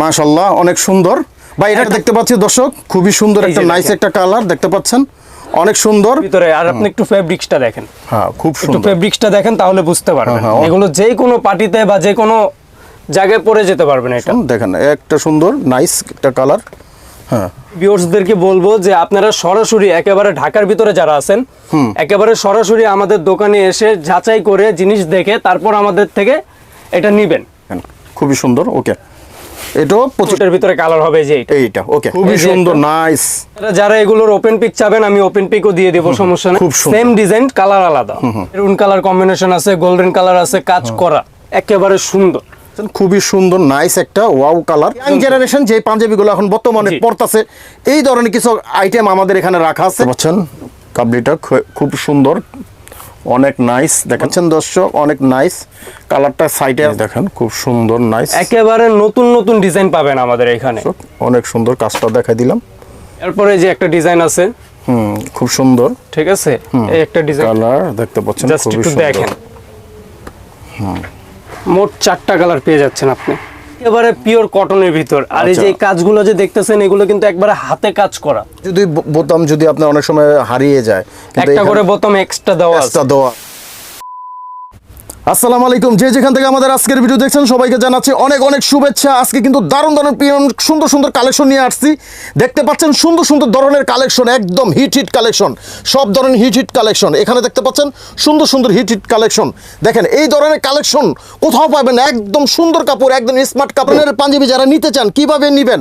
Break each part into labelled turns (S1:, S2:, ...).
S1: মাশাল্লাহ অনেক সুন্দর। ভাই এটা দেখতে পাচ্ছি দর্শক খুবই সুন্দর একটা নাইস একটা কালার দেখতে পাচ্ছেন? অনেক সুন্দর।
S2: ভিতরে আর আপনি একটু ফেব্রিক্সটা দেখেন।
S1: হ্যাঁ খুব সুন্দর।
S2: একটু ফেব্রিক্সটা দেখেন তাহলে বুঝতে পারবেন।
S1: হ্যাঁ, হ্যাঁ।
S2: এগুলো যে কোনো পার্টিতে বা যে কোনো জায়গায় পরে যেতে পারবেন এটা।
S1: দেখেন একটা সুন্দর নাইস একটা কালার হ্যাঁ।
S2: ভিউয়ার্সদেরকে বলব যে আপনারা সরাসরি একেবারে ঢাকার ভিতরে যারা আছেন একেবারে সরাসরি আমাদের দোকানে এসে যাচাই করে জিনিস দেখে তারপর আমাদের থেকে এটা নিবেন।
S1: খুবই সুন্দর ওকে এটাও পঁচিশ
S2: ভিতরে কালার হবে যে এইটা
S1: ওকে খুবই সুন্দর নাইস
S2: যারা এগুলোর ওপেন পিক চাবেন আমি ওপেন পিকও দিয়ে দেবো সমস্যা নেই।
S1: খুব
S2: সেম ডিজাইন কালার আলাদা। মেরুন কালার কম্বিনেশন আছে গোল্ডেন কালার আছে কাজ করা। একেবারে সুন্দর।
S1: খুবই সুন্দর নাইস একটা ওয়াও কালার ইয়াং জেনারেশন যে পাঞ্জাবিগুলো এখন বর্তমানে। পড়তাছে এই ধরনের কিছু আইটেম আমাদের এখানে রাখা আছে। পাচ্ছেন কাবলিটা খুব সুন্দর। অনেক নাইস দেখাচ্ছেন দর্শক? অনেক নাইস কালারটা সাইডে দেখেন খুব সুন্দর নাইস
S2: একেবারে নতুন নতুন ডিজাইন পাবেন আমাদের এখানে।
S1: অনেক সুন্দর কাজটা দেখাই দিলাম।
S2: এরপরে যে একটা ডিজাইন আছে।
S1: হুম খুব সুন্দর।
S2: ঠিক আছে? এই একটা ডিজাইন
S1: কালার দেখতে পাচ্ছেন
S2: জাস্ট একটু
S1: সুন্দর।
S2: দেখেন। মোট চারটা কালার পেয়ে যাচ্ছেন আপনি। একেবারে পিওর কটনের ভিতর। আর এই যে
S1: আচ্ছা।
S2: কাজগুলো যে দেখতেছেন এগুলো কিন্তু একবারে হাতে কাজ করা।
S1: যদি বোতাম যদি আপনার অনেক সময় হারিয়ে যায়
S2: একটা করে বোতাম এক্সট্রা দেওয়া
S1: দেওয়া আসসালামু আলাইকুম। যে যেখান থেকে আমাদের আজকের ভিডিও দেখছেন, সবাইকে জানাচ্ছি অনেক অনেক শুভেচ্ছা। আজকে কিন্তু দারুণ দারুণ পিয়ন, সুন্দর সুন্দর কালেকশন নিয়ে আসছি। দেখতে পাচ্ছেন সুন্দর সুন্দর ধরনের কালেকশন একদম হিট হিট কালেকশন সব ধরনের হিট হিট কালেকশন এখানে দেখতে পাচ্ছেন সুন্দর সুন্দর হিট হিট কালেকশন দেখেন, এই ধরনের কালেকশন কোথাও পাবেন, একদম সুন্দর কাপড়, একদম স্মার্ট কাপড়ের পাঞ্জাবি যারা নিতে চান, কীভাবে নেবেন?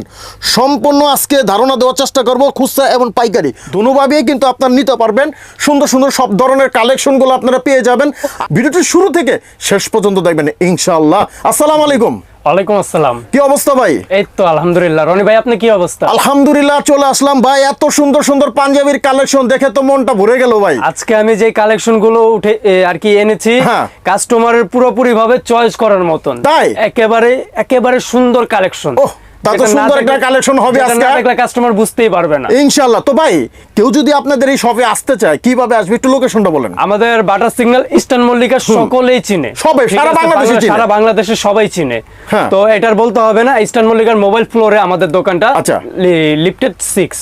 S1: সম্পূর্ণ আজকে ধারণা দেওয়ার চেষ্টা করব, খুচরা এবং পাইকারি। দুভাবেই কিন্তু আপনারা নিতে পারবেন। সুন্দর সুন্দর সব ধরনের কালেকশনগুলো আপনারা পেয়ে যাবেন। ভিডিওটি শুরু থেকে শেষ পর্যন্ত দেখবেন ইনশাআল্লাহ। আসসালামু আলাইকুম।
S2: ওয়ালাইকুম আসসালাম।
S1: কি অবস্থা ভাই?
S2: এই তো আলহামদুলিল্লাহ। রনি ভাই আপনি কি অবস্থা?
S1: আলহামদুলিল্লাহ চলে আসলাম ভাই। এত সুন্দর সুন্দর পাঞ্জাবির কালেকশন দেখে তো মনটা ভরে গেল ভাই।
S2: আজকে আমি যে কালেকশনগুলো উঠে আর কি এনেছি
S1: হ্যাঁ।
S2: কাস্টমারের পুরোপুরি ভাবে চয়েস করার মতন।
S1: তাই?
S2: একেবারে একেবারে সুন্দর কালেকশন।
S1: তা তো সুন্দর একটা collection হবে আজকে।
S2: কাস্টমার বুঝতেই পারবে না।
S1: ইনশাআল্লাহ। তো ভাই কেউ যদি আপনাদের এই শপে আসতে চায় কীভাবে আসবে? একটু লোকেশনটা বলেন।
S2: আমাদের বাটার সিগন্যাল ইস্টার্ন মল্লিকা সকলেই চিনে।
S1: সবাই, সারা বাংলাদেশে চিনে।
S2: সারা বাংলাদেশে সবাই চিনে।
S1: হ্যাঁ।
S2: তো এটার বলতে হবে না ইস্টার্ন মল্লিকার মোবাইল ফ্লোরে আমাদের দোকানটা
S1: আচ্ছা।
S2: লিফটেড সিক্স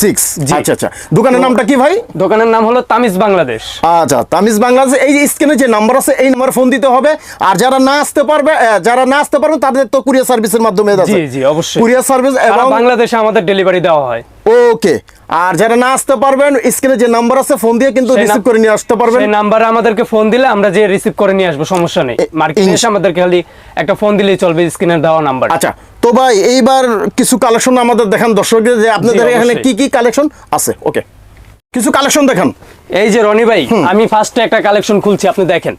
S1: সিক্স
S2: জি।
S1: আচ্ছা আচ্ছা। দোকানের নামটা কি ভাই?
S2: দোকানের নাম হলো তামিজ বাংলাদেশ।
S1: আচ্ছা তামিজ বাংলাদেশ এই যে স্ক্রিনে যে নাম্বার আছে এই নাম্বার ফোন দিতে হবে। আর যারা না আসতে পারবে যারা না আসতে পারবে তাদের তো কুরিয়ার সার্ভিসের মাধ্যমে আছে।
S2: জি জি অবশ্যই
S1: কুরিয়ার সার্ভিস এবং
S2: বাংলাদেশে আমাদের ডেলিভারি দেওয়া হয়।
S1: ওকে আর যারা না আসতে পারবেন স্ক্রিনে যে নাম্বার আছে ফোন দিয়ে কিন্তু রিসিভ করে নিয়ে আসতে পারবেন।
S2: সেই নাম্বারে আমাদেরকে ফোন দিলে আমরা যে রিসিভ করে নিয়ে আসব সমস্যা নেই। মার্কেটে এসে আমাদেরকে খালি একটা ফোন দিলেই চলবে স্ক্রিনের দেওয়া নাম্বার
S1: আচ্ছা তো ভাই এইবার কিছু কালেকশন আমাদের দেখান দর্শকদের যে আপনাদের এখানে কি কি কালেকশন আছে? ওকে কিছু কালেকশন দেখান।
S2: এই যে রনি ভাই আমি ফার্স্টে একটা কালেকশন খুলছি আপনি দেখেন।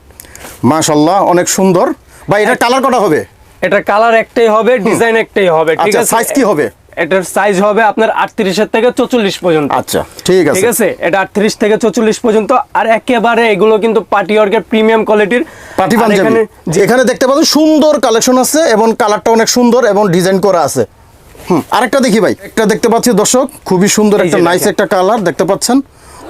S1: মাশাল্লাহ অনেক সুন্দর। ভাই এটা কালার কটা হবে?
S2: এটা কালার একটাই হবে ডিজাইন একটাই হবে ঠিক
S1: আচ্ছা
S2: আছে?
S1: সাইজ কি হবে?
S2: এটার সাইজ হবে আপনার আটত্রিশের থেকে চৌচল্লিশ পর্যন্ত।
S1: আচ্ছা ঠিক আছে।
S2: ঠিক আছে? এটা আটত্রিশ থেকে চৌচল্লিশ পর্যন্ত। আর একেবারে এগুলো কিন্তু পার্টি ওয়ার্কের প্রিমিয়াম কোয়ালিটির
S1: পার্টি পাঞ্জাবি। এখানে দেখতে পাবেন সুন্দর কালেকশন আছে এবং কালারটা অনেক সুন্দর এবং ডিজাইন করা আছে। হুম আরেকটা দেখি ভাই। একটা দেখতে পাচ্ছি দর্শক খুবই সুন্দর একটা নাইস একটা কালার দেখতে পাচ্ছেন।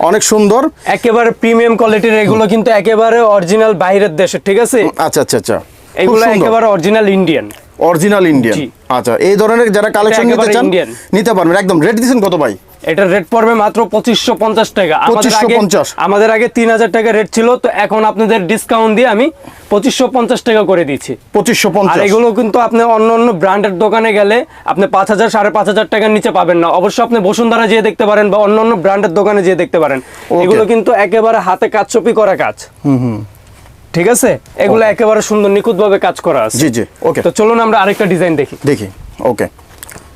S1: অনেক সুন্দর।
S2: একেবারে প্রিমিয়াম কোয়ালিটির এগুলো কিন্তু একেবারে অরিজিনাল বাইরের দেশের ঠিক আছে?
S1: আচ্ছা আচ্ছা আচ্ছা।
S2: এগুলো একেবারে অরিজিনাল ইন্ডিয়ান
S1: অরিজিনাল ইন্ডিয়ান আচ্ছা এই ধরনের যারা কালেকশন নিতে চান নিতে পারবেন। একদম রেট দিচ্ছেন কত ভাই?
S2: এটার রেট পড়বে মাত্র পঁচিশশো পঞ্চাশ টাকা। আমাদের আগে
S1: 2550
S2: আমাদের আগে তিন হাজার টাকা রেট ছিল তো এখন আপনাদের ডিসকাউন্ট দিয়ে আমি পঁচিশশো পঞ্চাশ টাকা করে দিচ্ছি
S1: পঁচিশশো
S2: আর
S1: পঞ্চাশ
S2: এগুলো কিন্তু আপনি অন্য অন্য ব্র্যান্ডের দোকানে গেলে আপনি পাঁচ হাজার সাড়ে পাঁচ হাজার টাকার নিচে পাবেন না। অবশ্য আপনি বসুন্ধরা যেয়ে দেখতে পারেন বা অন্য অন্য ব্র্যান্ডের দোকানে যেয়ে দেখতে পারেন। এগুলো কিন্তু একেবারে হাতে কাজচপি করা কাজ। ঠিক আছে? এগুলো একেবারে সুন্দর নিখুঁত ভাবে কাজ করা আছে।
S1: জি জি ওকে
S2: তো চলুন আমরা আরেকটা ডিজাইন দেখি।
S1: দেখি ওকে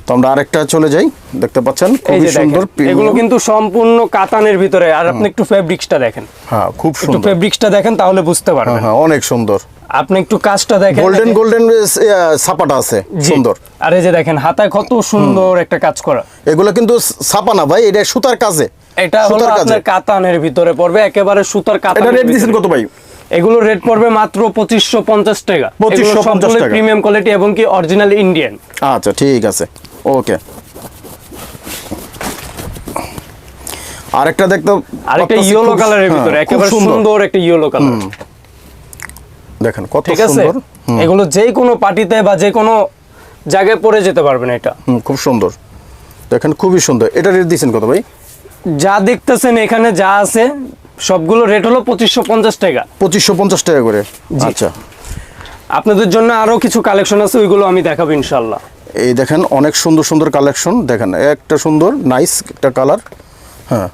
S1: তো আমরা আরেকটা চলে যাই দেখতে পাচ্ছেন? খুবই সুন্দর
S2: এগুলো কিন্তু সম্পূর্ণ কাতানের ভিতরে। আর আপনি একটু ফেব্রিক্সটা দেখেন।
S1: হ্যাঁ খুব
S2: একটু ফেব্রিক্সটা দেখেন তাহলে বুঝতে
S1: হ্যাঁ
S2: পারবেন।
S1: হ্যাঁ অনেক সুন্দর।
S2: আপনি একটু কাজটা দেখেন।
S1: গোল্ডেন গোল্ডেন ছাপাটা আছে। সুন্দর।
S2: আর এই যে দেখেন হাতায় কত সুন্দর একটা কাজ করা।
S1: এগুলো কিন্তু ছাপা না ভাই এটা সুতার কাজে।
S2: এটা হলো আপনার কাতানের ভিতরে পড়বে একেবারে সুতার
S1: এটা রেট
S2: ভিতরে।
S1: কত ভাই?
S2: এগুলো রেট পড়বে মাত্র পঁচিশশো পঞ্চাশ টাকা।
S1: 2550 টাকা।
S2: প্রিমিয়াম কোয়ালিটি এবং কি অরিজিনাল ইন্ডিয়ান
S1: আচ্ছা ঠিক আছে। ওকে আরেকটা দেখতে
S2: আরেকটা ইয়েলো কালারের
S1: হ্যাঁ,
S2: ভিতরে একেবারে সুন্দর। একটা ইয়েলো কালার
S1: দেখেন কত
S2: ঠিক আছে?
S1: সুন্দর।
S2: এগুলো যে কোনো পার্টিতে বা যে কোনো জায়গায় পরে যেতে পারবেন এটা।
S1: খুব সুন্দর। দেখেন খুবই সুন্দর। এটা রেট দিয়েছেন কত ভাই?
S2: যা দেখতেছেন এখানে যা আছে সবগুলো রেট হলো পঁচিশশো পঞ্চাশ টাকা।
S1: পঁচিশশো পঞ্চাশ টাকা করে। আচ্ছা।
S2: আপনাদের জন্য আরও কিছু কালেকশন আছে ওইগুলো আমি দেখাবো ইনশাল্লাহ
S1: এই দেখেন অনেক সুন্দর সুন্দর কালেকশন দেখেন একটা সুন্দর নাইস একটা কালার হ্যাঁ।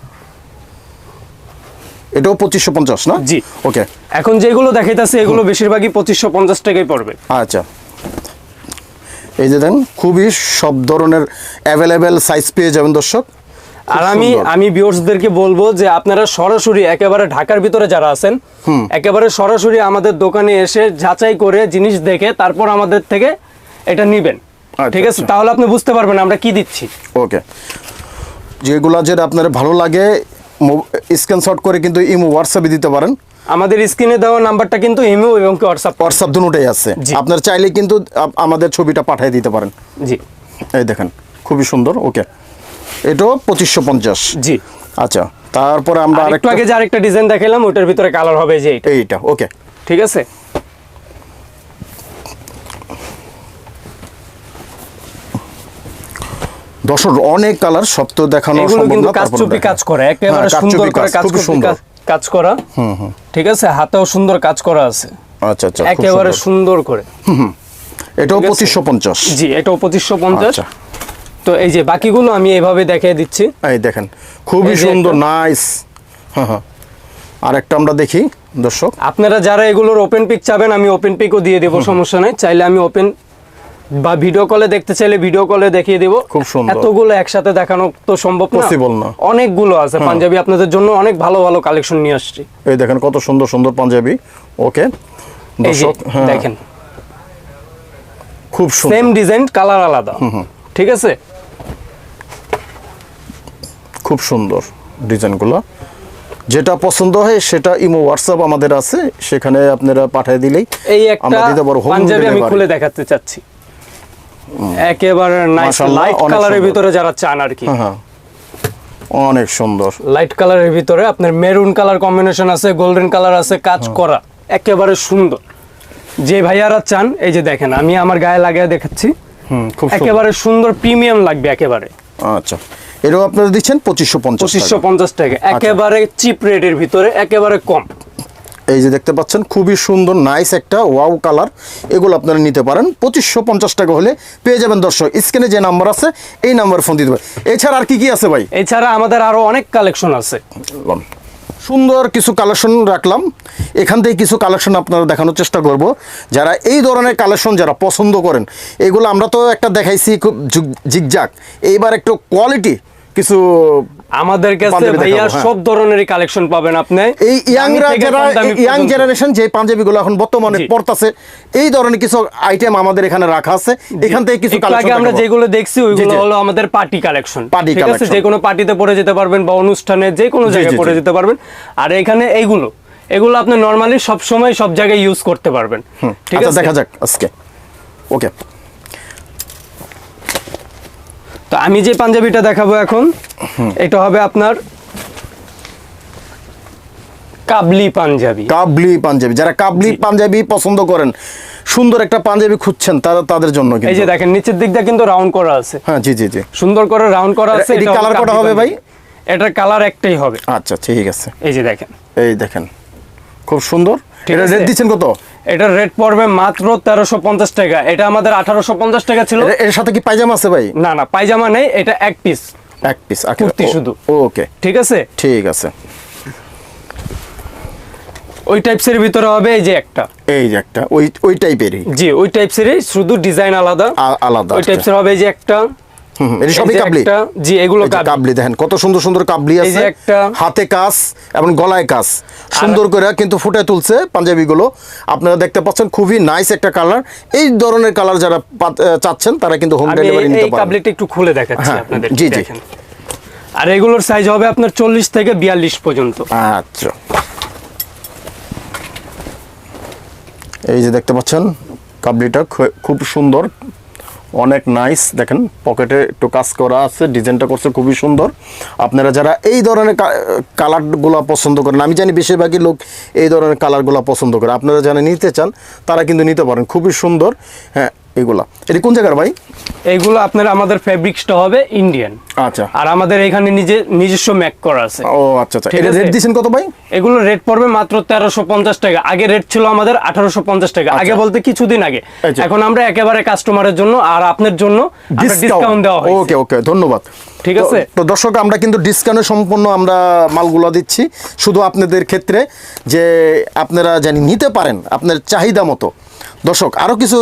S1: এটাও পঁচিশশো পঞ্চাশ না?
S2: জি।
S1: ওকে
S2: এখন যেগুলো দেখাইতেছে এগুলো বেশিরভাগই পঁচিশশো পঞ্চাশ টাকাই পড়বে।
S1: আচ্ছা। এই যে দেখেন খুবই সব ধরনের অ্যাভেলেবেল সাইজ পেয়ে যাবেন দর্শক।
S2: আর আমি আমি ভিউয়ার্সদেরকে বলব যে আপনারা সরাসরি একেবারে ঢাকার ভিতরে যারা আছেন একেবারে সরাসরি আমাদের দোকানে এসে যাচাই করে জিনিস দেখে তারপর আমাদের থেকে এটা নিবেন।
S1: আচ্ছা,
S2: ঠিক আছে?
S1: আচ্ছা।
S2: তাহলে আপনি বুঝতে পারবেন আমরা কি দিচ্ছি।
S1: ওকে। যেগুলা যেটা আপনার ভালো লাগে স্ক্রিনশট করে কিন্তু ইমো হোয়াটসঅ্যাপে দিতে পারেন।
S2: আমাদের স্ক্রিনে দেওয়া নাম্বারটা কিন্তু ইমো এবং হোয়াটসঅ্যাপ
S1: হোয়াটসঅ্যাপ দুটোই আছে। আপনার চাইলে কিন্তু আমাদের ছবিটা পাঠিয়ে দিতে পারেন।
S2: জি।
S1: এই দেখেন খুবই সুন্দর। ওকে। এটাও পঁচিশশো পঞ্চাশ।
S2: জি।
S1: আচ্ছা তারপরে আমরা আরেকটা
S2: আগে যে আরেকটা ডিজাইন দেখালাম ওটার ভিতরে কালার হবে যে এইটা।
S1: এইটা ওকে
S2: ঠিক আছে?
S1: দর্শক অনেক কালার সব তো দেখানো সম্ভব
S2: কিন্তু
S1: না
S2: কাজচুপি। কাজ করে একেবারে
S1: হ্যাঁ,
S2: সুন্দর করে
S1: কাজ, সুন্দর।
S2: কাজ- করা। ঠিক আছে? হাতেও সুন্দর কাজ করা আছে।
S1: আচ্ছা আচ্ছা
S2: একেবারে
S1: সুন্দর।
S2: করে।
S1: এটাও
S2: ঠিক আছে।
S1: পঁচিশশো পঞ্চাশ।
S2: জি এটাও পঁচিশশো পঞ্চাশ।
S1: আচ্ছা।
S2: তো এই যে বাকিগুলো আমি এভাবে দেখিয়ে দিচ্ছি।
S1: এই দেখেন খুবই সুন্দর নাইস হ্যাঁ হ্যাঁ। আরেকটা আমরা দেখি দর্শক।
S2: আপনারা যারা এগুলোর ওপেন পিক চাবেন আমি ওপেন পিকও দিয়ে দেবো সমস্যা নাই। চাইলে আমি ওপেন বা ভিডিও কলে দেখতে চাইলে ভিডিও কলে দেখিয়ে দেবো।
S1: খুব সুন্দর।
S2: এতগুলো একসাথে দেখানো তো সম্ভব
S1: পসিবল না।
S2: অনেকগুলো আছে। পাঞ্জাবি আপনাদের জন্য অনেক ভালো ভালো কালেকশন নিয়ে আসছি।
S1: এই দেখেন কত সুন্দর সুন্দর পাঞ্জাবি। ওকে দর্শক হ্যাঁ।
S2: দেখেন।
S1: খুব সুন্দর।
S2: সেম ডিজাইন কালার আলাদা। ঠিক আছে?
S1: খুব সুন্দর ডিজাইনগুলো। যেটা পছন্দ হয় সেটা ইমো হোয়াটসঅ্যাপ আমাদের আছে সেখানে আপনারা পাঠিয়ে দিলেই
S2: এই একটা
S1: আমরা দিতে পারব
S2: পাঞ্জাবি আমি খুলে দেখাতে চাচ্ছি। একেবারে নাইস লাইট
S1: অনেক
S2: কালারের
S1: সুন্দর।
S2: ভিতরে যারা চান আর কি।
S1: হ্যাঁ হ্যাঁ। অনেক সুন্দর।
S2: লাইট কালারের ভিতরে আপনার মেরুন কালার কম্বিনেশন আছে গোল্ডেন কালার আছে কাজ
S1: হ্যাঁ।
S2: করা একেবারে সুন্দর। যে ভাইয়ারা চান এই যে দেখেন আমি আমার গায়ে লাগিয়ে দেখাচ্ছি।
S1: হুম খুব সুন্দর।
S2: একেবারে সুন্দর প্রিমিয়াম লাগবে একেবারে।
S1: আচ্ছা। এটাও আপনারা দিচ্ছেন পঁচিশশো পঞ্চাশ
S2: পঁচিশশো পঞ্চাশ টাকা। একেবারে চিপ রেটের ভিতরে একেবারে কম।
S1: এই যে দেখতে পাচ্ছেন খুবই সুন্দর নাইস একটা ওয়াও কালার এগুলো আপনারা নিতে পারেন। পঁচিশশো পঞ্চাশ টাকা হলে পেয়ে যাবেন দর্শক স্ক্রিনে যে নাম্বার আছে এই নাম্বার ফোন দিতে পারেন এছাড়া আর কি কি আছে ভাই?
S2: এছাড়া আমাদের আরও অনেক কালেকশন আছে।
S1: সুন্দর কিছু কালেকশন রাখলাম। এখান থেকে কিছু কালেকশন আপনারা দেখানোর চেষ্টা করব। যারা এই ধরনের কালেকশন যারা পছন্দ করেন এগুলো আমরা তো একটা দেখাইছি খুব জিগজাক এইবার একটু কোয়ালিটি কিছু
S2: আমাদের কাছে ভাইয়া
S1: হ্যাঁ।
S2: সব ধরনেরই কালেকশন পাবেন আপনি।
S1: এই ইয়াংরা যারা ইয়াং জেনারেশন যে পাঞ্জাবিগুলো এখন বর্তমানে। পড়তাছে এই ধরনের কিছু আইটেম আমাদের এখানে রাখা আছে। এখান থেকে কিছু কালেকশন
S2: আগে আমরা যেগুলো দেখছি ওইগুলো হলো আমাদের পার্টি কালেকশন ঠিক আছে? যে কোনো পার্টিতে পরে যেতে পারবেন বা অনুষ্ঠানে যে কোনো জায়গায় পরে যেতে পারবেন। আর এখানে এইগুলো এগুলো আপনি নরমালি সব সময় সব জায়গায় ইউজ করতে পারবেন। ঠিক
S1: আচ্ছা
S2: আছে?
S1: দেখা যাক আজকে। ওকে
S2: তো আমি যে পাঞ্জাবিটা দেখাবো এখন এটা হবে আপনার কাবলি পাঞ্জাবি।
S1: কাবলি পাঞ্জাবি। যারা কাবলি পাঞ্জাবি পছন্দ করেন সুন্দর একটা পাঞ্জাবি খুঁজছেন তারা তাদের জন্য
S2: এই যে দেখেন নিচের দিকটা কিন্তু রাউন্ড করা আছে।
S1: হ্যাঁ জি জি জি।
S2: সুন্দর করে রাউন্ড করা আছে
S1: এটি colour কটা হবে ভাই?
S2: এটার কালার একটাই হবে।
S1: আচ্ছা ঠিক আছে।
S2: এই যে দেখেন।
S1: এই দেখেন। খুব সুন্দর। এটা। রেট দিচ্ছেন কত?
S2: এটার রেট পড়বে মাত্র তেরোশো পঞ্চাশ টাকা। এটা আমাদের আঠারোশো পঞ্চাশ টাকা ছিল।
S1: এর- সাথে কি পায়জামা আছে ভাই?
S2: না না পায়জামা নেই এটা এক পিস
S1: এক পিস
S2: কুর্তি শুধু।
S1: ওকে।
S2: ঠিক আছে?
S1: ঠিক আছে।
S2: ওই টাইপসের ভিতরে হবে এই যে একটা।
S1: এই যে একটা ওই ওই টাইপেরই
S2: জি ওই টাইপসেরই শুধু ডিজাইন আলাদা।
S1: আলাদা
S2: ওই। টাইপসের হবে এই যে একটা।
S1: এটা সবই কাবলি।
S2: জি এগুলো কাবলি।
S1: দেখেন কত সুন্দর সুন্দর কাবলি আছে। হাতে কাজ এবং গলায় কাজ। সুন্দর করে কিন্তু ফুটে তুলছে পাঞ্জাবিগুলো। আপনারা দেখতে পাচ্ছেন খুবই নাইস একটা কালার এই ধরনের কালার যারা চাচ্ছেন তারা কিন্তু হোম ডেলিভারি নিতে
S2: এই
S1: পারেন
S2: কাবলিটা একটু খুলে দেখাচ্ছি
S1: হ্যাঁ,
S2: আপনাদের
S1: জি, জি।
S2: আর এগুলোর সাইজ হবে আপনার চল্লিশ থেকে বিয়াল্লিশ পর্যন্ত।
S1: আচ্ছা। এই যে দেখতে পাচ্ছেন কাবলিটা খুব সুন্দর। অনেক নাইস দেখেন পকেটে একটু কাজ করা আছে ডিজাইনটা করছে, খুবই সুন্দর। আপনারা যারা এই ধরনের কালারগুলো পছন্দ করেন, আমি জানি বেশিরভাগই লোক এই ধরনের কালারগুলো পছন্দ করে, আপনারা যারা নিতে চান, তারা কিন্তু নিতে পারেন, খুবই সুন্দর। হ্যাঁ এগুলা। এটা কোন জায়গার ভাই?
S2: এগুলো আপনার আমাদের ফেব্রিক্সটা হবে ইন্ডিয়ান
S1: আচ্ছা।
S2: আর আমাদের এখানে নিজে নিজস্ব ম্যাক করা আছে।
S1: ও আচ্ছা আচ্ছা। এটা রেট দিয়েছেন কত ভাই?
S2: এগুলো রেট পড়বে মাত্র তেরোশো পঞ্চাশ টাকা। আগে রেট ছিল আমাদের আঠারোশো পঞ্চাশ টাকা। আগে বলতে কিছুদিন আগে।
S1: আচ্ছা।
S2: এখন আমরা একেবারে কাস্টমারের জন্য আর আপনার জন্য ডিসকাউন্ট দেওয়া হয়েছে।
S1: ওকে ওকে ধন্যবাদ।
S2: ঠিক আছে।
S1: তো দর্শক আমরা কিন্তু ডিসকাউন্টে সম্পূর্ণ আমরা মালগুলো দিচ্ছি। শুধু আপনাদের ক্ষেত্রে যে আপনারা জানি নিতে পারেন আপনার চাহিদা মতো। দর্শক আরও কিছু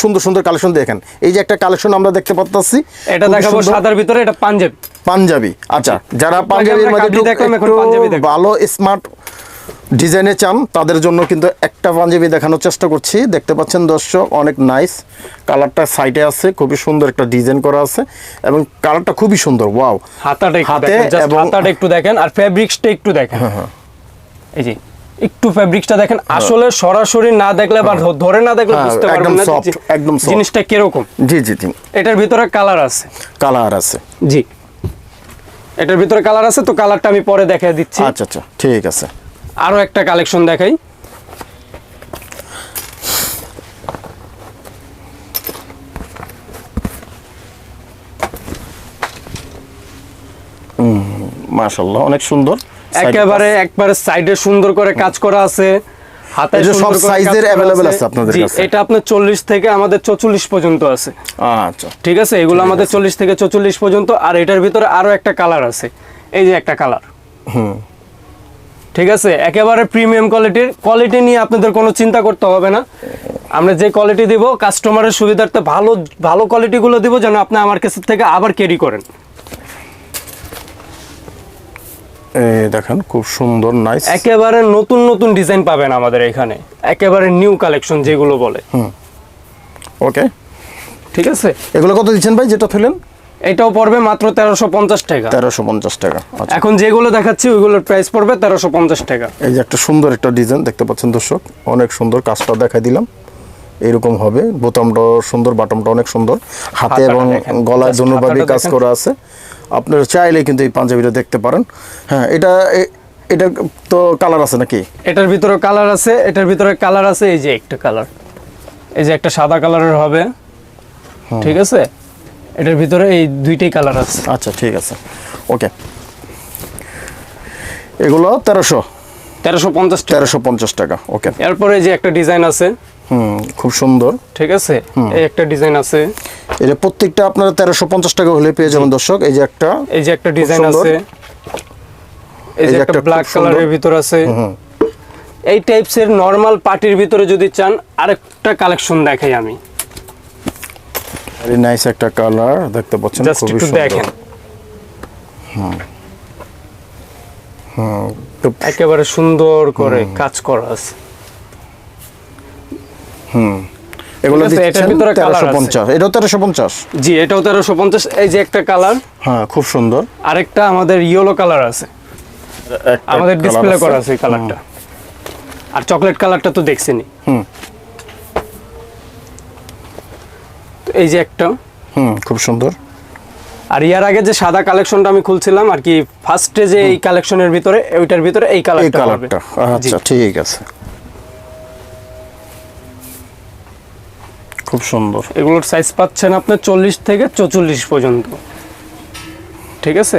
S1: সুন্দর সুন্দর কালেকশন দেখেন। এই যে একটা কালেকশন আমরা দেখতে পাচ্ছি
S2: এটা দেখাবো সাদার ভিতরে এটা পাঞ্জাবি।
S1: পাঞ্জাবি আচ্ছা যারা পাঞ্জাবির মধ্যে একটু-। ভালো স্মার্ট ডিজাইনে চান তাদের জন্য কিন্তু একটা পাঞ্জাবি দেখানোর চেষ্টা করছি। দেখতে পাচ্ছেন দর্শক অনেক নাইস কালারটা সাইডে আছে খুবই সুন্দর একটা ডিজাইন করা আছে এবং কালারটা খুবই সুন্দর ওয়াও
S2: হাতাটা
S1: হাতে হ্যাঁ,
S2: হাতাটা একটু দেখেন আর ফেব্রিক্সটা একটু দেখেন। এই যে একটু ফেব্রিক্সটা দেখেন আসলে সরাসরি না দেখলে বা ধরে না দেখলে
S1: হ্যাঁ,
S2: বুঝতে পারবেন না
S1: একদম soft।
S2: জিনিসটা কীরকম।
S1: জি জি জি।
S2: এটার ভিতরে কালার আছে।
S1: কালার আছে।
S2: জি। এটার ভিতরে কালার আছে তো কালারটা আমি পরে দেখাই দিচ্ছি।
S1: আচ্ছা আচ্ছা ঠিক আছে।
S2: আরও একটা কালেকশন দেখাই।
S1: মাশাল্লাহ অনেক সুন্দর।
S2: একেবারে একবারে সাইডে সুন্দর করে কাজ করা আছে। হাতে
S1: সব আপনাদের কাছে?
S2: এটা আপনার চল্লিশ থেকে আমাদের পর্যন্ত আছে।
S1: আচ্ছা।
S2: ঠিক আছে? এগুলো আমাদের চল্লিশ থেকে চৌচল্লিশ পর্যন্ত। আর এটার ভিতরে আরও একটা কালার আছে। এই যে একটা কালার ঠিক আছে? একেবারে প্রিমিয়াম কোয়ালিটির কোয়ালিটি নিয়ে আপনাদের কোনো চিন্তা করতে হবে না। আমরা যে কোয়ালিটি দিব কাস্টমারের সুবিধার্থে ভালো ভালো কোয়ালিটিগুলো দিব যেন আপনি আমার কাছ থেকে আবার ক্যারি করেন
S1: এই দেখেন খুব সুন্দর নাইস
S2: একেবারে নতুন নতুন ডিজাইন পাবেন আমাদের এখানে। একেবারে নিউ কালেকশন যেগুলো বলে।
S1: ওকে
S2: ঠিক আছে?
S1: এগুলো কত দিচ্ছেন ভাই যেটা ফেলেন?
S2: এটাও পড়বে মাত্র তেরোশো পঞ্চাশ টাকা।
S1: তেরোশো পঞ্চাশ টাকা আচ্ছা।
S2: এখন যেগুলো দেখাচ্ছি ওইগুলোর প্রাইস পড়বে তেরোশো পঞ্চাশ টাকা।
S1: এই যে একটা সুন্দর একটা ডিজাইন দেখতে পাচ্ছেন দর্শক? অনেক সুন্দর কাজটা দেখাই দিলাম। এরকম হবে। বোতামটা সুন্দর বাটমটা অনেক সুন্দর। হাতে এবং গলায়
S2: Just
S1: কাজ করা আছে। আপনারা চাইলে কিন্তু এই পাঞ্জাবিটা দেখতে পারেন। হ্যাঁ এটা এটা তো কালার আছে নাকি?
S2: এটার ভিতরে কালার আছে এটার ভিতরে কালার আছে এই যে একটা কালার। এই যে একটা সাদা কালারের হবে। ঠিক আছে? এটার ভিতরে এই দুইটাই কালার আছে।
S1: আচ্ছা ঠিক আছে। ওকে। এগুলো তেরোশো।
S2: তেরোশো পঞ্চাশ
S1: তেরোশো পঞ্চাশ টাকা ওকে।
S2: এরপরে এই যে একটা ডিজাইন আছে।
S1: হুম খুব সুন্দর।
S2: ঠিক আছে? এই একটা ডিজাইন আছে।
S1: এটা প্রত্যেকটা আপনারা তেরোশো পঞ্চাশ টাকা হলে পেয়ে যাবেন দর্শক। এই যে একটা
S2: এই যে একটা ডিজাইন আছে। এই যে একটা ব্ল্যাক। কালারের ভিতর আছে। এই টাইপসের নর্মাল পার্টির ভিতরে যদি চান আরেকটা কালেকশন দেখাই আমি।
S1: ভেরি নাইস একটা কালার দেখতে পাচ্ছেন খুবই সুন্দর।
S2: দেখেন।
S1: তো
S2: একেবারে সুন্দর করে কাজ করা আছে।
S1: এগুলো
S2: এটার ভিতরে
S1: তেরোশো পঞ্চাশ। এটাও তেরোশো পঞ্চাশ?
S2: জি এটাও তেরোশো পঞ্চাশ। এই যে একটা কালার।
S1: হ্যাঁ খুব সুন্দর।
S2: আরেকটা আমাদের ইয়েলো কালার আছে। আমাদের ডিসপ্লে করা আছে এই কালারটা। আর চকলেট কালারটা তো দেখছেনই।
S1: হুম।
S2: এই যে একটা।
S1: হুম খুব সুন্দর।
S2: আর ইয়ার আগে যে সাদা কালেকশনটা আমি খুলছিলাম আর কি ফার্স্টে যে এই কালেকশনের ভিতরে ওইটার ভিতরে এই কালারটা হবে
S1: আচ্ছা ঠিক আছে। খুব সুন্দর।
S2: এগুলোর সাইজ পাচ্ছেন আপনার চল্লিশ থেকে চৌচল্লিশ পর্যন্ত। ঠিক আছে?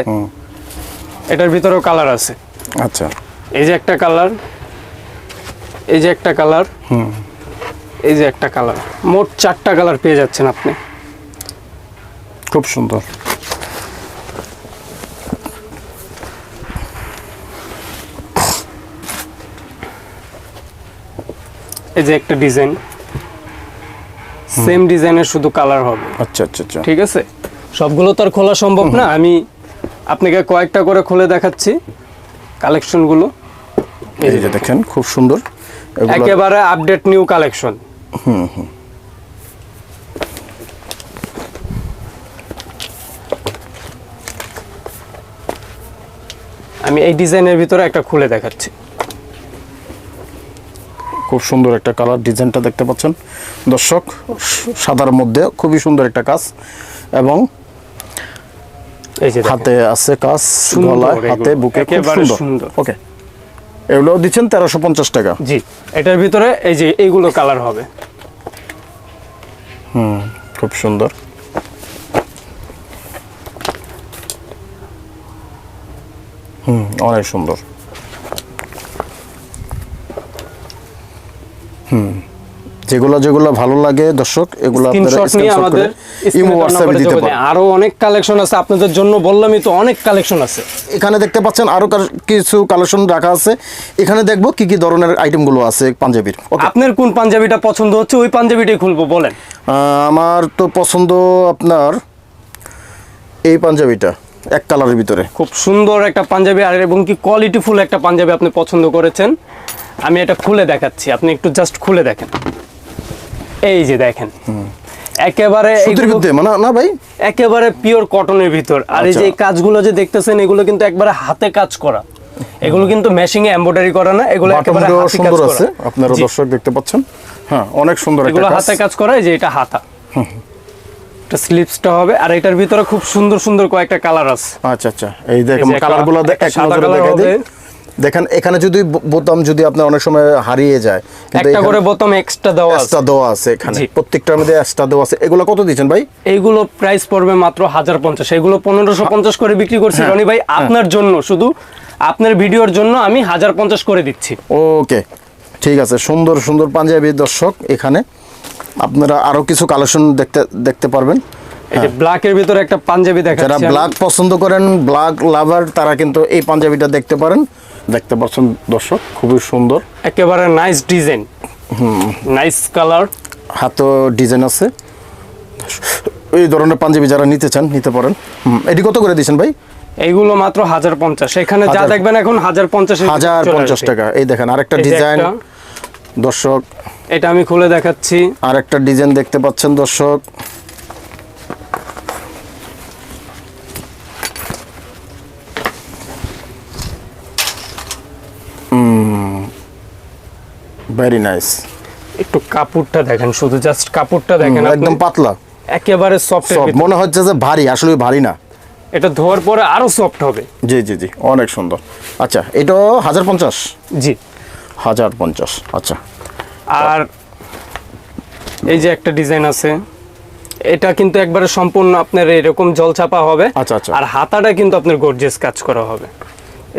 S2: এটার ভিতরেও কালার আছে।
S1: আচ্ছা।
S2: এই যে একটা কালার এই যে একটা কালার হুম। এই যে একটা কালার মোট চারটা কালার পেয়ে যাচ্ছেন আপনি।
S1: খুব সুন্দর।
S2: এই যে একটা ডিজাইন। সেম ডিজাইনের শুধু কালার হবে।
S1: আচ্ছা আচ্ছা আচ্ছা।
S2: ঠিক আছে? সবগুলো তো আর খোলা সম্ভব না। আমি আপনাকে কয়েকটা করে খুলে দেখাচ্ছি কালেকশনগুলো।
S1: এই যে দেখেন খুব সুন্দর।
S2: একেবারে আপডেট নিউ কালেকশন হুম হুম। আমি এই ডিজাইনের ভিতরে একটা খুলে দেখাচ্ছি।
S1: খুব সুন্দর একটা কালার ডিজাইনটা দেখতে পাচ্ছেন। দর্শক সাদার মধ্যে খুবই সুন্দর একটা কাজ এবং
S2: এই যে
S1: হাতে আছে কাজ গলায়। হাতে বুকে খুব সুন্দর। ওকে এগুলো দিচ্ছেন তেরোশো পঞ্চাশ টাকা।
S2: জি এটার ভিতরে এই যে এইগুলো কালার হবে।
S1: হুম খুব সুন্দর। হুম অনেক সুন্দর। হুম। যেগুলো যেগুলো ভালো লাগে দর্শক এগুলো আপনারা ইমো হোয়াটসঅ্যাপে দিতে পারেন।
S2: আরও অনেক কালেকশন আছে। আপনাদের জন্য বললামই তো অনেক কালেকশন আছে।
S1: এখানে দেখতে পাচ্ছেন আরও কিছু কালেকশন রাখা আছে। এখানে দেখব কি কি ধরনের আইটেমগুলো আছে পাঞ্জাবির।
S2: আপনার কোন পাঞ্জাবিটা পছন্দ হচ্ছে ওই পাঞ্জাবিটাই খুলবো বলেন।
S1: আমার তো পছন্দ আপনার এই পাঞ্জাবিটা এক কালারের ভিতরে।
S2: খুব সুন্দর একটা পাঞ্জাবি আর এবং কি কোয়ালিটিফুল একটা পাঞ্জাবি আপনি পছন্দ করেছেন। আমি এটা খুলে দেখাচ্ছি আপনি একটু জাস্ট খুলে দেখেন। এই যে দেখেন একেবারে
S1: মানে না ভাই।
S2: একেবারে পিওর কটনের ভিতর। আর এই যে
S1: আচ্ছা।
S2: কাজগুলো যে দেখতেছেন এগুলো কিন্তু একবারে হাতে কাজ করা। এগুলো কিন্তু মেশিং এ এমব্রয়ডারি করা না এগুলো একেবারে হাতে কাজ
S1: সুন্দর
S2: করা।
S1: আছে আপনারা দর্শক দেখতে পাচ্ছেন। হ্যাঁ অনেক সুন্দর
S2: এগুলো হাতে
S1: কাজ
S2: করা এই যে এটা হাতা। এটা স্লিপসটা হবে আর এটার ভিতরে খুব সুন্দর সুন্দর কয়েকটা কালার আছে।
S1: আচ্ছা আচ্ছা। এই দেখেন কালারগুলো এক নজরে দিই। দেখেন এখানে যদি বোতাম যদি আপনার অনেক সময় হারিয়ে যায়
S2: একটা করে বোতাম এক্সট্রা দেওয়া আছে।
S1: এক্সট্রা দেওয়া আছে এখানে। প্রত্যেকটার মধ্যে এক্সট্রা দেওয়া আছে। এগুলো কত দিচ্ছেন ভাই?
S2: এইগুলো প্রাইস পড়বে মাত্র হাজার পঞ্চাশ। এগুলো পনেরোশো পঞ্চাশ করে বিক্রি করছি
S1: হ্যাঁ,
S2: রনি ভাই আপনার জন্য শুধু আপনার ভিডিওর জন্য আমি হাজার পঞ্চাশ করে দিচ্ছি।
S1: ওকে ঠিক আছে। সুন্দর সুন্দর পাঞ্জাবি দর্শক এখানে। আপনারা আরও কিছু কালেকশন দেখতে দেখতে পারবেন।
S2: ব্ল্যাকের ভিতরে একটা পাঞ্জাবি
S1: হ্যাঁ। যারা ব্ল্যাক পছন্দ করেন ব্ল্যাক লাভার তারা কিন্তু এই পাঞ্জাবিটা দেখতে পারেন। দেখতে পাচ্ছেন দর্শক খুবই সুন্দর।
S2: একেবারে নাইস ডিজাইন হুম নাইস কালার
S1: হাতও ডিজাইন আছে। এই ধরনের পাঞ্জাবি যারা নিতে চান নিতে পারেন। হুম, এটি কত করে দিয়েছেন ভাই?
S2: এইগুলো মাত্র হাজার পঞ্চাশ। এখানে যা দেখবেন এখন হাজার পঞ্চাশ
S1: হাজার পঞ্চাশ টাকা। এই দেখেন আরেকটা ডিজাইন দর্শক।
S2: এটা আমি খুলে দেখাচ্ছি।
S1: আরেকটা ডিজাইন দেখতে পাচ্ছেন দর্শক। ভেরি নাইস
S2: একটু কাপড়টা দেখেন শুধু জাস্ট কাপড়টা দেখেন
S1: একদম পাতলা।
S2: একেবারে সফট
S1: মনে হচ্ছে যে ভারী আসলে ভারী না।
S2: এটা ধোয়ার পরে আরও সফট হবে।
S1: জি জি জি অনেক সুন্দর। আচ্ছা এটাও হাজার পঞ্চাশ?
S2: জি।
S1: হাজার পঞ্চাশ আচ্ছা।
S2: আর এই যে একটা ডিজাইন আছে এটা কিন্তু একবারে সম্পূর্ণ আপনার এরকম জল জলছাপা হবে।
S1: আচ্ছা, আচ্ছা।
S2: আর হাতাটা কিন্তু আপনার গর্জিয়াস কাজ করা হবে।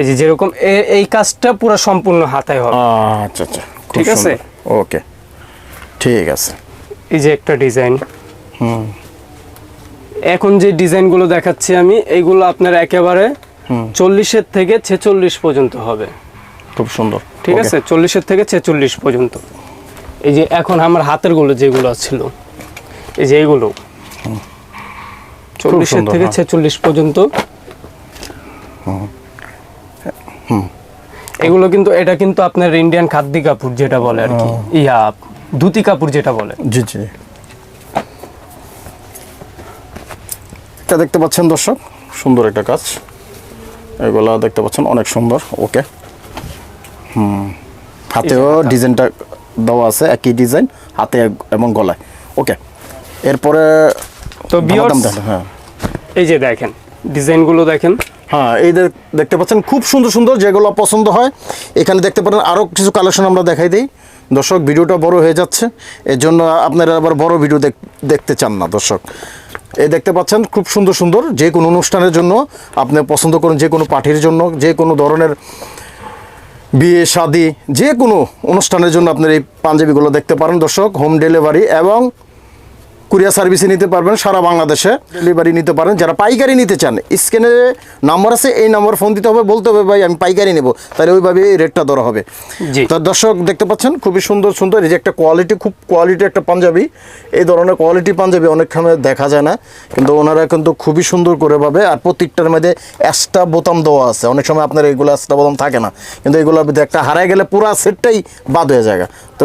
S2: এই যে যেরকম এই কাজটা পুরো সম্পূর্ণ হাতায় হবে।
S1: আচ্ছা আচ্ছা।
S2: ঠিক আছে?
S1: ওকে। ঠিক আছে।
S2: এই যে একটা ডিজাইন। হুম। এখন যে ডিজাইনগুলো দেখাচ্ছি আমি এইগুলো আপনার একেবারে চল্লিশের থেকে ছেচল্লিশ পর্যন্ত হবে।
S1: খুব সুন্দর।
S2: ঠিক. আছে? চল্লিশের থেকে ছেচল্লিশ পর্যন্ত। এই যে এখন আমার হাতেরগুলো যেগুলো ছিল এই যে এইগুলো। চল্লিশের থেকে
S1: হ্যাঁ।
S2: ছেচল্লিশ পর্যন্ত। এগুলো কিন্তু এটা কিন্তু আপনার ইন্ডিয়ান খাদ্য কাপড় যেটা বলে আর কি। ইয়া ধুতি কাপড় যেটা বলে।
S1: জি জি। এটা দেখতে পাচ্ছেন দর্শক সুন্দর একটা কাজ। এগুলা দেখতে পাচ্ছেন অনেক সুন্দর ওকে। হুম হাতেও ডিজাইনটা দেওয়া আছে একই ডিজাইন হাতে এবং গলায়। ওকে এরপরে
S2: তো বিয়ার্স
S1: হ্যাঁ।
S2: এই যে দেখেন ডিজাইনগুলো দেখেন।
S1: হ্যাঁ এই দেখতে পাচ্ছেন, খুব সুন্দর সুন্দর যেগুলো পছন্দ হয়। এখানে দেখতে পারেন আরও কিছু কালেকশন আমরা দেখাই দিই। দর্শক, ভিডিওটা বড় হয়ে যাচ্ছে। এর জন্য আপনারা আবার বড় ভিডিও দেখ- দেখতে চান না, দর্শক। এই দেখতে পাচ্ছেন, খুব সুন্দর সুন্দর যে কোনো অনুষ্ঠানের জন্য আপনি পছন্দ করেন, যে কোনো পার্টির জন্য, যে কোনো ধরনের বিয়ে, শাদি, যে কোনো অনুষ্ঠানের জন্য আপনার এই পাঞ্জাবিগুলো দেখতে পারেন, দর্শক হোম ডেলিভারি এবং কুরিয়ার সার্ভিসে নিতে পারবেন সারা বাংলাদেশে ডেলিভারি নিতে পারেন। যারা পাইকারি নিতে চান স্ক্যানে নাম্বার আছে এই নাম্বার ফোন দিতে হবে বলতে হবে ভাই আমি পাইকারি নেব। তাহলে ওইভাবে এই রেটটা ধরা হবে। তো দর্শক দেখতে পাচ্ছেন খুবই সুন্দর সুন্দর এই যে একটা কোয়ালিটি খুব কোয়ালিটি একটা পাঞ্জাবি। এই ধরনের কোয়ালিটি পাঞ্জাবি অনেকখানে দেখা যায় না কিন্তু ওনারা কিন্তু খুবই সুন্দর করে পাবে আর প্রত্যেকটার মধ্যে এক্সট্রা বোতাম দেওয়া আছে। অনেক সময় আপনার এগুলো এক্সট্রা বোতাম থাকে না কিন্তু এগুলোর মধ্যে একটা হারায় গেলে পুরো সেটটাই বাদ হয়ে যায় তো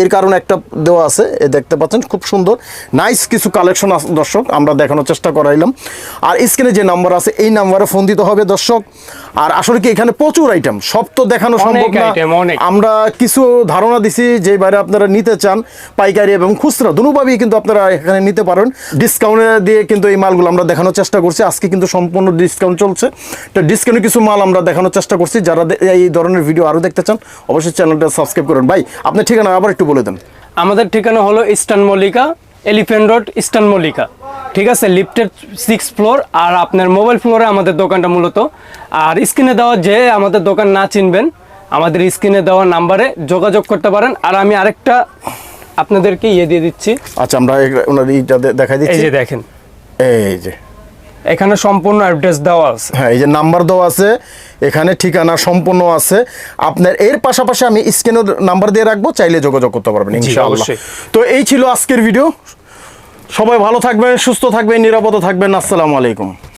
S1: এর কারণে একটা দেওয়া আছে এ দেখতে পাচ্ছেন খুব সুন্দর। নাইস কিছু কালেকশন দর্শক আমরা দেখানোর চেষ্টা করাইলাম। আর স্ক্রিনে যে নাম্বার আছে এই নাম্বারে ফোন দিতে হবে দর্শক। আর আসলে কি এখানে প্রচুর আইটেম সব তো দেখানো সম্ভব না। আমরা কিছু ধারণা দিছি যে বাইরে আপনারা নিতে চান পাইকারি এবং খুচরা দুভাবেই কিন্তু আপনারা এখানে নিতে পারেন। ডিসকাউন্টে দিয়ে কিন্তু এই মালগুলো আমরা দেখানোর চেষ্টা করছি। আজকে কিন্তু সম্পূর্ণ ডিসকাউন্ট চলছে। তো ডিসকাউন্টে কিছু মাল আমরা দেখানোর চেষ্টা করছি। যারা এই ধরনের ভিডিও আরও দেখতে চান অবশ্যই চ্যানেলটা সাবস্ক্রাইব করুন। ভাই আপনি ঠিকানা আবার একটু বলে দেন।
S2: আমাদের ঠিকানা হলো eastern Mallika elephant road eastern Mallika. ঠিক আছে? লিফটের সিক্স ফ্লোর আর আপনার মোবাইল ফ্লোরে আমাদের দোকানটা মূলত। আর স্ক্রিনে দেওয়া যে আমাদের দোকান না চিনবেন আমাদের স্ক্রিনে দেওয়া নাম্বারে যোগাযোগ করতে পারেন। আর আমি আরেকটা আপনাদেরকে ইয়ে দিয়ে দিচ্ছি।
S1: আচ্ছা আমরা ওনার দেখাই
S2: এই
S1: দিচ্ছি।
S2: যে দেখেন।
S1: এই যে।
S2: এখানে সম্পূর্ণ অ্যাড্রেস দেওয়া আছে।
S1: হ্যাঁ এই যে নাম্বার দেওয়া আছে এখানে ঠিকানা সম্পূর্ণ আছে। আপনার এর পাশাপাশি আমি স্ক্রিনের নাম্বার দিয়ে রাখব চাইলে যোগাযোগ করতে পারবেন ইনশাআল্লাহ। তো এই ছিল আজকের ভিডিও সবাই ভালো থাকবেন সুস্থ থাকবেন নিরাপদ থাকবেন। আসসালামু আলাইকুম।